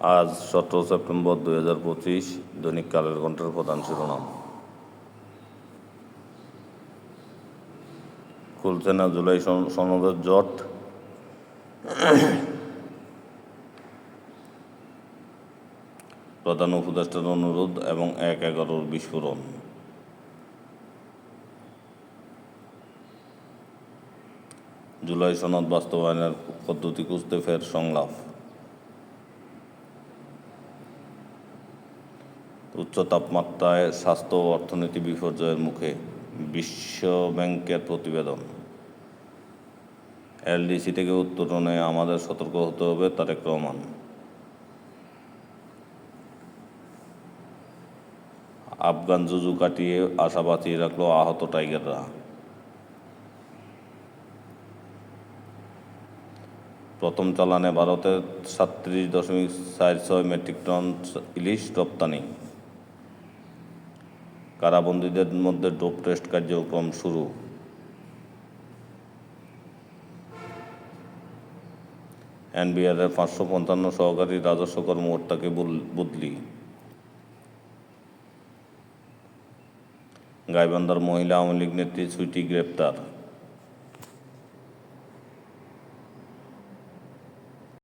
আজ সতেরো সেপ্টেম্বর দুই হাজার পঁচিশ দৈনিক কালের কণ্ঠের প্রধান শিরোনাম। খুলছে না জুলাই সন- সনদের জট। প্রধান উপদেষ্টার অনুরোধ এবং এক এগারোর বিস্ফোরণ। জুলাই সনদ বাস্তবায়নের পদ্ধতি খুঁজতে ফের সংলাপ। উচ্চ তাপমাত্রায় স্বাস্থ্য অর্থনীতি বিপর্যয়ের মুখে বিশ্ব ব্যাংকের প্রতিবেদন। এলডিসি থেকে উত্তরণে আমাদের সতর্ক হতে হবে, তারেক রহমান। আফগান জুজু কাটিয়ে আশা বাঁচিয়ে রাখল আহত টাইগাররা। প্রথম চালানে ভারতের সাতত্রিশ দশমিক চার ছয় মেট্রিক টন ইলিশ রপ্তানি। কারাবন্দীদের মধ্যে ডোপ টেস্ট কার্যক্রম শুরু। এনবিআরের পাঁচশো পঞ্চান্ন সহকারী রাজস্ব কর্মকর্তাকে বদলি। গাইবান্ধার মহিলা আওয়ামী লীগ নেত্রী সুইটি গ্রেপ্তার।